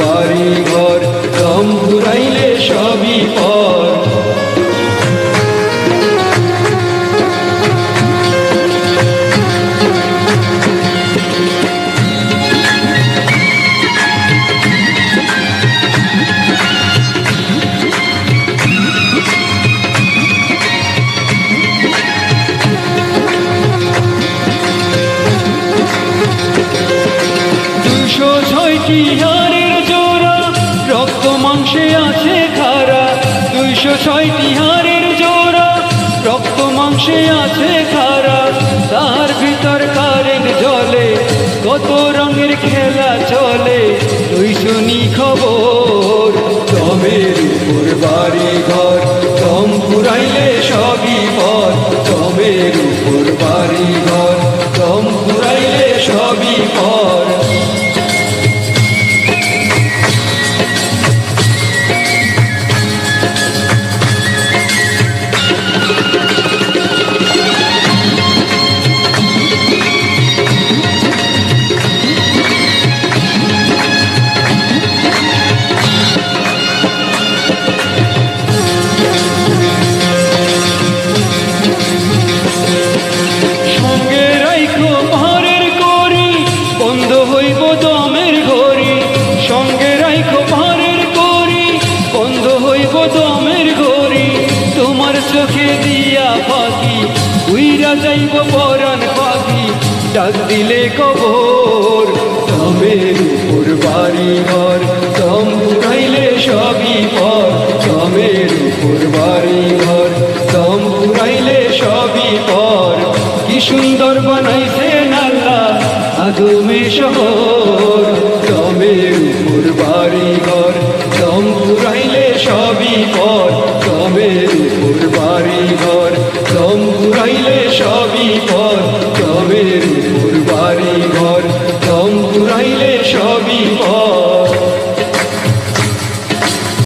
বাড়ি ঘর হাড়ের জোড়া, রক্ত মাংসে আছে খারা, দুইশো ছয়টি হাড়ের জোড়া, রক্ত মাংসে আছে খারা, তার ভিতর কারেন্ট জলে কত রঙের খেলা চলে তুই শুনি খবর দমের উপর বাড়ি ঘর দম পুরাইলে সবই পর দমের উপর বাড়ি চোখে দিয়া পাখি উইরা যাইব পরাণ পাখি, ডাক দিলে কবর দমের উপর বাড়ি ঘর, দম পুরাইলে সবই পর, দমের উপর বাড়ি ঘর, দম পুরাইলে সবই পর, কি সুন্দর বানাইছেন আল্লাহ, আদমে শহর।